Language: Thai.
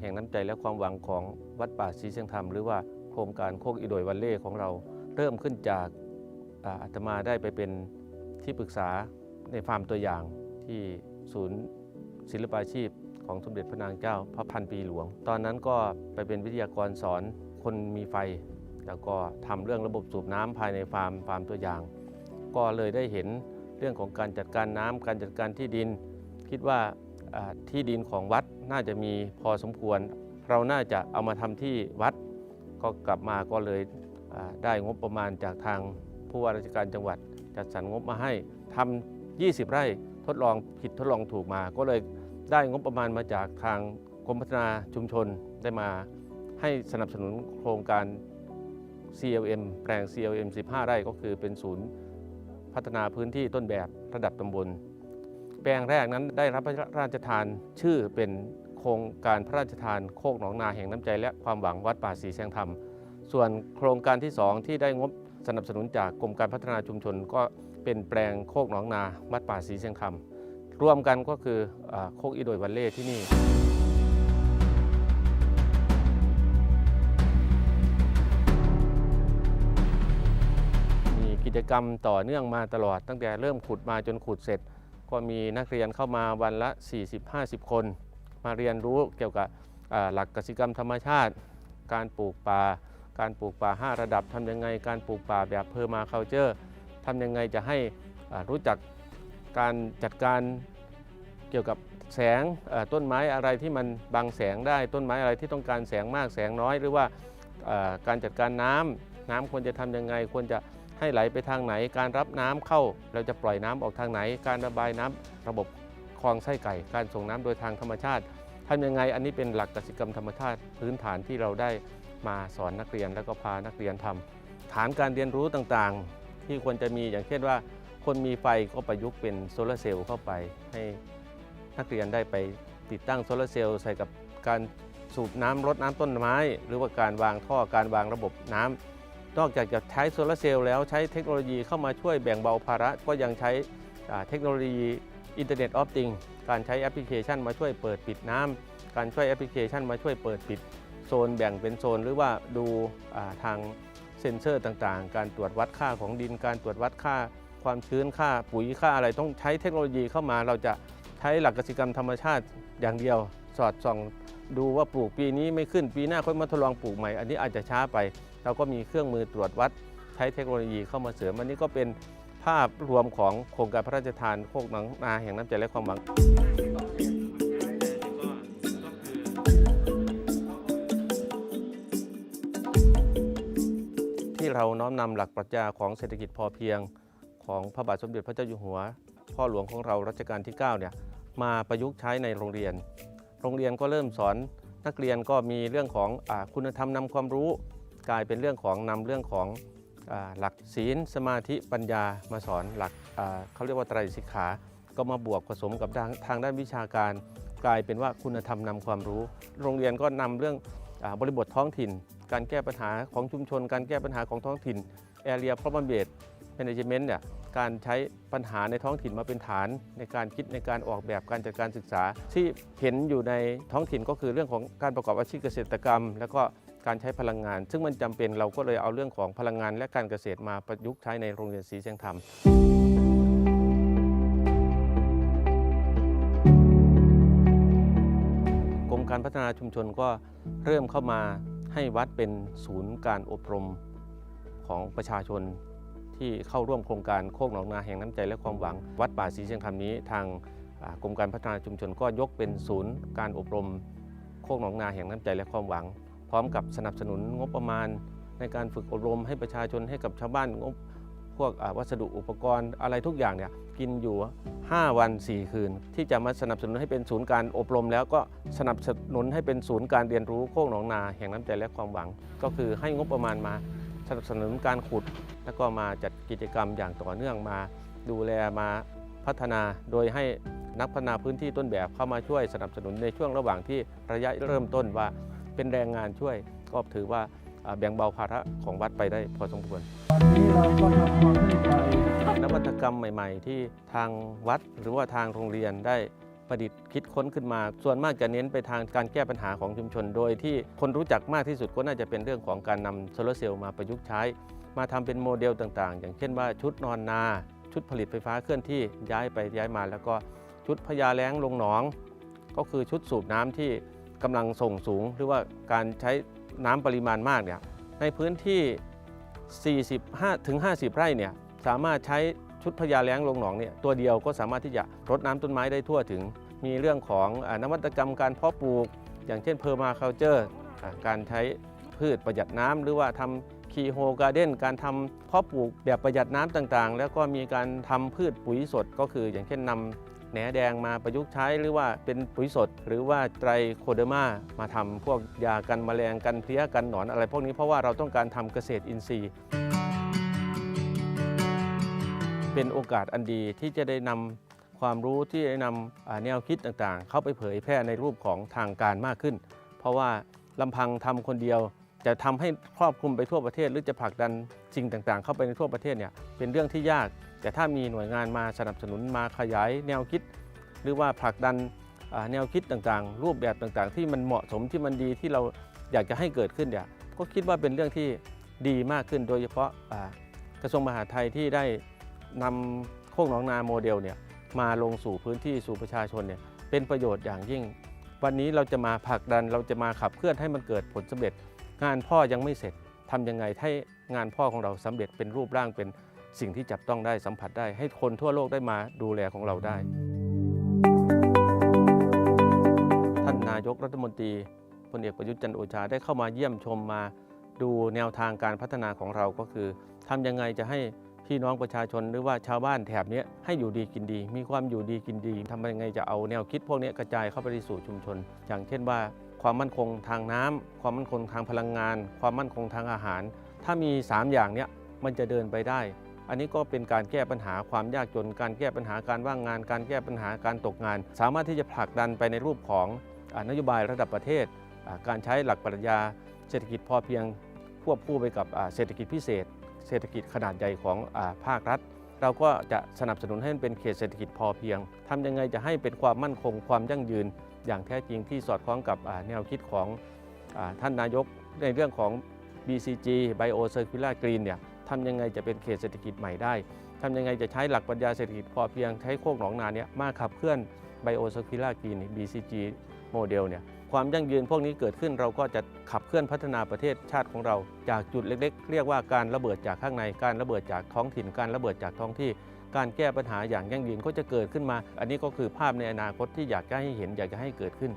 แห่งน้ำใจและความหวังของวัดป่าศรีเชียงธรรม หรือว่าโครงการโคกอีโดยวันเล่ของเรา เริ่มขึ้นจากอาตมาได้ไปเป็นที่ปรึกษาในฟาร์มตัวอย่างที่ศูนย์ศิลปาชีพของสมเด็จพระนางเจ้าพระพันปีหลวง ตอนนั้นก็ไปเป็นวิทยากรสอนคนมีไฟ แล้วก็ทำเรื่องระบบสูบน้ำภายในฟาร์มฟาร์มตัวอย่าง ก็เลยได้เห็นเรื่องของการจัดการน้ำการจัดการที่ดิน คิดว่าที่ดินของวัด น่าจะมีพอสมควร เราน่าจะเอามาทำที่วัด ก็กลับมาก็เลยได้งบประมาณจากทางผู้ว่าราชการจังหวัด จัดสรรงบมาให้ทำ20 ไร่ทดลองผิดทดลองถูกมา ก็เลยได้งบประมาณมาจากทางกรมพัฒนาชุมชนได้มาให้สนับสนุนโครงการ CLM แปลง CLM 15 ไร่ก็คือเป็นศูนย์พัฒนาพื้นที่ต้นแบบระดับตำบล แปลงแรกนั้นได้รับพระราชทานชื่อเป็น โครงการพระราชทานโคกหนองนาแห่งน้ำใจ และความหวังวัดป่าศรีแสงธรรม ส่วนโครงการที่ 2 ที่ได้งบสนับสนุนจากกรมการพัฒนาชุมชน ก็เป็นแปลงโคกหนองนาวัดป่าศรีแสงธรรมร่วมกันก็คืออโคกอีโดยวันเล่ที่นี่มีกิจกรรมต่อเนื่องมาตลอดตั้งแต่เริ่มขุดมาจนขุดเสร็จ ก็มีนักเรียนเข้ามาวันละ 40-50 คน มาเรียนรู้เกี่ยวกับหลักกสิกรรมธรรมชาติ การปลูกป่า การปลูกป่า 5 ระดับทำยังไง การปลูกป่าแบบเพอร์มาเคาเจอร์ทำยังไงจะให้รู้จักการจัดการเกี่ยวกับแสงต้นไม้อะไรที่มันบังแสงได้ต้นไม้อะไรที่ต้องการแสงมากแสงน้อย หรือว่าการจัดการน้ำน้ำควรจะทำยังไง ควรจะให้ไหลไปทางไหน การรับน้ำเข้าเราจะปล่อยน้ำออกทางไหน การระบายน้ำระบบ คลองไส้ไก่ การส่งน้ำโดยทางธรรมชาติทำยังไงอันนี้เป็นหลักกสิกรรมธรรมชาติพื้นฐานที่เราได้มาสอนนักเรียนแล้วก็พานักเรียนทำฐานการเรียนรู้ต่างๆ ที่ควรจะมีอย่างเช่นว่า คนมีไฟก็ประยุกต์เป็นโซลาร์เซลล์เข้าไป ให้นักเรียนได้ไปติดตั้งโซลาร์เซลล์ใส่กับการสูบน้ำรดน้ำต้นไม้ หรือว่าการวางท่อการวางระบบน้ำนอกจากจะใช้โซลาร์เซลล์แล้วใช้เทคโนโลยีเข้ามาช่วยแบ่งเบาภาระก็ยังใช้เทคโนโลยี อินเทอร์เน็ตออฟติงการใช้แอปพลิเคชันมาช่วยเปิดปิดน้ำการช่วยแอปพลิเคชันมาช่วยเปิดปิดโซนแบ่งเป็นโซนหรือว่าดูาทางเซ็นเซอร์ต่างๆ การตรวจวัดค่าของดิน การตรวจวัดค่าความชื้นค่าปุ๋ยค่าอะไรต้องใช้เทคโนโลยีเข้ามา เราจะใช้หลักกสิกรรมธรรมชาติอย่างเดียว สอดส่องดูว่าปลูกปีนี้ไม่ขึ้นปีหน้าค่อยมาทดลองปลูกใหม่ อันนี้อาจจะช้าไป เราก็มีเครื่องมือตรวจวัดใช้เทคโนโลยีเข้ามาเสริมอันนี้ก็เป็น ภาพรวมของโครงการพระราชทานโคกหนองนาแห่งน้ำใจและความหวังที่เราน้อมนำหลักปรัชญาของเศรษฐกิจพอเพียง ของพระบาทสมเด็จพระเจ้าอยู่หัว พ่อหลวงของเรารัชกาลที่ 9 เนี่ยมาประยุกต์ใช้ในโรงเรียน โรงเรียนก็เริ่มสอนนักเรียนก็มีเรื่องของอคุณธรรมนำความรู้ กลายเป็นเรื่องของนำเรื่องของ หลักศีลสมาธิปัญญามาสอนหลักเขาเรียกว่าไตรสิกขา ก็มาบวกผสมกับทางทางด้านวิชาการ กลายเป็นว่าคุณธรรมนำความรู้ โรงเรียนก็นำเรื่องอบริบทท้องถิ่น การแก้ปัญหาของชุมชน การแก้ปัญหาของท้องถิ่น Area Problem Based Management เนี่ยการใช้ปัญหาในท้องถิ่นมาเป็นฐาน ในการคิดในการออกแบบการจัดการศึกษา ที่เห็นอยู่ในท้องถิ่นก็คือเรื่องของการประกอบอาชีพเกษตรกรรม แล้วก็ การใช้พลังงาน ซึ่งมันจำเป็นเราก็เลยเอาเรื่องของพลังงานและการเกษตรมาประยุกต์ใช้ในโรงเรียนศรีเชียงธรรมกรมการพัฒนาชุมชนก็เริ่มเข้ามาให้วัดเป็นศูนย์การอบรมของประชาชนที่เข้าร่วมโครงการโคกหนองนาแห่งน้ำใจและความหวัง วัดป่าศรีเชียงธรรมนี้ทางกรมการพัฒนาชุมชนก็ยกเป็นศูนย์การอบรมโคกหนองนาแห่งน้ำใจและความหวัง พร้อมกับสนับสนุนงบประมาณ ในการฝึกอบรมให้ประชาชนให้กับชาวบ้านงบพวกวัสดุอุปกรณ์อะไรทุกอย่างเนี่ยกินอยู่ 5 วัน 4 คืน ที่จะมาสนับสนุนให้เป็นศูนย์การอบรม แล้วก็สนับสนุนให้เป็นศูนย์การเรียนรู้โคกหนองนาแห่งน้ำใจและความหวัง ก็คือให้งบประมาณมาสนับสนุนการขุด แล้วก็มาจัดกิจกรรมอย่างต่อเนื่องมา ดูแลมาพัฒนาโดยให้นักพัฒนาพื้นที่ต้นแบบเข้ามาช่วยสนับสนุนในช่วงระหว่างที่ระยะเริ่มต้นว่า เป็นแรงงานช่วยก็ถือว่าแบ่งเบาภาระของวัดไปได้พอสมควรนี้เราก็ทำความเข้าใจนวัตกรรมใหม่ ๆ ที่ทางวัดหรือว่าทางโรงเรียนได้ประดิษฐ์คิดค้นขึ้นมา ส่วนมากจะเน้นไปทางการแก้ปัญหาของชุมชน โดยที่คนรู้จักมากที่สุดก็น่าจะเป็นเรื่องของการนำโซลาร์เซลล์มาประยุกต์ใช้ มาทำเป็นโมเดลต่างๆ อย่างเช่นว่าชุดนอนนา ชุดผลิตไฟฟ้าเคลื่อนที่ย้ายไปย้ายมา แล้วก็ชุดพญาแล้งลงหนอง ก็คือชุดสูบน้ำที่ กำลังส่งสูง หรือว่าการใช้น้ำปริมาณมากเนี่ยในพื้นที่ 45ถึง50 ไร่เนี่ยสามารถใช้ชุดพญาแล้งลงหนองเนี่ยตัวเดียวก็สามารถที่จะรดน้ำต้นไม้ได้ทั่วถึง มีเรื่องของอนวัตกรรมการเพาะปลูก อย่างเช่นเพอร์มาเคาเจอร์การใช้พืชประหยัดน้ำหรือว่าทำคีโฮการ์เด้นการทำเพาะปลูกแบบประหยัดน้ำต่างๆ แล้วก็มีการทำพืชปุ๋ยสดก็คือ อย่างเช่นนำ แหนแดงมาประยุกต์ใช้หรือว่าเป็นปุ๋ยสด หรือว่าไตรโคเดอร์มามาทำพวกยากันแมลงกันเพลี้ยกันหนอนอะไรพวกนี้เพราะว่าเราต้องการทำเกษตรอินทรีย์ เป็นโอกาสอันดีที่จะได้นำความรู้ที่ได้นำแนวคิดต่างๆ เข้าไปเผยแพร่ในรูปของทางการมากขึ้น เพราะว่าลำพังทำคนเดียว จะทำให้ครอบคลุมไปทั่วประเทศ หรือจะผลักดันสิ่งต่างๆ เข้าไปในทั่วประเทศเนี่ยเป็นเรื่องที่ยาก แต่ถ้ามีหน่วยงานมาสนับสนุนมาขยายแนวคิด หรือว่าผลักดันแนวคิดต่างๆ รูปแบบต่างๆ ที่มันเหมาะสมที่มันดีที่เราอยากจะให้เกิดขึ้นเนี่ยก็คิดว่าเป็นเรื่องที่ดีมากขึ้น โดยเฉพาะกระทรวงมหาดไทยที่ได้นำโคกหนองนาโมเดลเนี่ยมาลงสู่พื้นที่สู่ประชาชนเนี่ยเป็นประโยชน์อย่างยิ่ง วันนี้เราจะมาผลักดันเราจะมาขับเคลื่อนให้มันเกิดผลสำเร็จ งานพ่อยังไม่เสร็จทำยังไงให้งานพ่อของเราสำเร็จเป็นรูปร่างเป็นสิ่งที่จับต้องได้สัมผัสได้ ให้คนทั่วโลกได้มาดูแลของเราได้ ท่านนายกรัฐมนตรีพลเอกประยุทธ์จันทร์โอชาได้เข้ามาเยี่ยมชมมาดูแนวทางการพัฒนาของเราก็คือทำยังไงจะให้พี่น้องประชาชนหรือว่าชาวบ้านแถบนี้ให้อยู่ดีกินดี มีความอยู่ดีกินดีทำยังไงจะเอาแนวคิดพวกนี้กระจายเข้าไปสู่ชุมชน อย่างเช่นว่า ความมั่นคงทางน้ำความมั่นคงทางพลังงาน ความมั่นคงทางอาหาร ถ้ามี 3 อย่างเนี้ยมันจะเดินไปได้ อันนี้ก็เป็นการแก้ปัญหาความยากจน การแก้ปัญหาการว่างงาน การแก้ปัญหาการตกงาน สามารถที่จะผลักดันไปในรูปของอนโยบายระดับประเทศ การใช้หลักปรัชญาเศรษฐกิจพอเพียงควบคู่ไปกับเศรษฐกิจพิเศษ เศรษฐกิจขนาดใหญ่ของอภาครัฐ เราก็จะสนับสนุนให้มันเป็นเขตเศรษฐกิจพอเพียงทำยังไงจะให้เป็นความมั่นคงความยั่งยืน อย่างแท้จริงที่สอดคล้องกับแนวคิดของอท่านนายกในเรื่องของ BCG Bio Circular Green เนี่ยทำยังไงจะเป็นเขตเศรษฐกิจใหม่ได้ทำยังไงจะใช้หลักปรัชญาเศรษฐกิจพอเพียงใช้โคกหนองนาเนี่ยมาขับเคลื่อน Bio Circular Green BCG โมเดลเนี่ย ความยั่งยืนพวกนี้เกิดขึ้นเราก็จะขับเคลื่อนพัฒนาประเทศชาติของเรา จากจุดเล็ก ๆ เรียกว่าการระเบิดจากข้างในการระเบิดจากท้องถิ่น การระเบิดจากท้องที่ การแก้ปัญหาอย่างยั่งยืนก็จะเกิดขึ้นมา อันนี้ก็คือภาพในอนาคตที่อยากจะให้เห็นอยากจะให้เกิดขึ้น